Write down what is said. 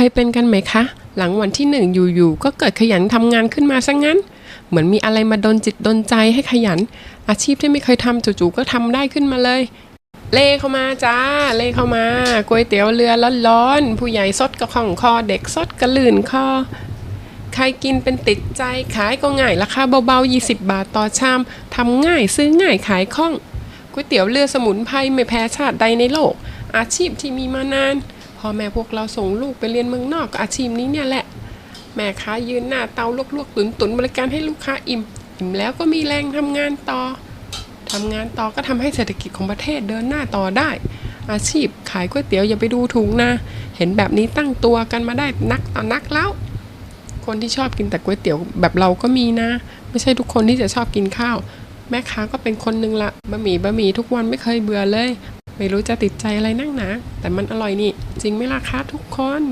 เคยเป็นกันไหมคะ หลังวันที่หนึ่งอยู่ๆก็เกิดขยันทำงานขึ้นมาซะงั้น เหมือนมีอะไรมาดนจิตดนใจให้ขยัน อาชีพที่ไม่เคยทำจู่ๆก็ทำได้ขึ้นมาเลย เล่เข้ามาจ้า เล่เข้ามาก๋วยเตี๋ยวเรือร้อนๆผู้ใหญ่สดก็คล่องคอเด็กสดก็ลื่นคอใครกินเป็นติดใจขายก็ง่ายราคาเบาๆ 20 บาทต่อชามทำง่ายซื้อง่ายขายคล่องก๋วยเตี๋ยวเรือสมุนไพรไม่แพ้ชาติใดในโลก อาชีพที่มีมานาน พ่อแม่พวกเราส่งลูกไปเรียนเมืองนอกก็อาชีพนี้เนี่ยแหละ แม่ค้ายืนหน้าเตาลวกๆตุนๆบริการให้ลูกค้าอิ่ม อิ่มแล้วก็มีแรงทำงานต่อทำงานต่อก็ทำให้เศรษฐกิจของประเทศเดินหน้าต่อได้ อาชีพขายก๋วยเตี๋ยวอย่าไปดูถูกนะ เห็นแบบนี้ตั้งตัวกันมาได้นักต่อนักแล้ว คนที่ชอบกินแต่ก๋วยเตี๋ยวแบบเราก็มีนะ ไม่ใช่ทุกคนที่จะชอบกินข้าวแม่ค้าก็เป็นคนหนึ่งละบะหมี่บะหมี่ทุกวันไม่เคยเบื่อเลย ไม่รู้จะติดใจอะไรนั่งหนา แต่มันอร่อยนี่ จริงไหมล่ะคะทุกคน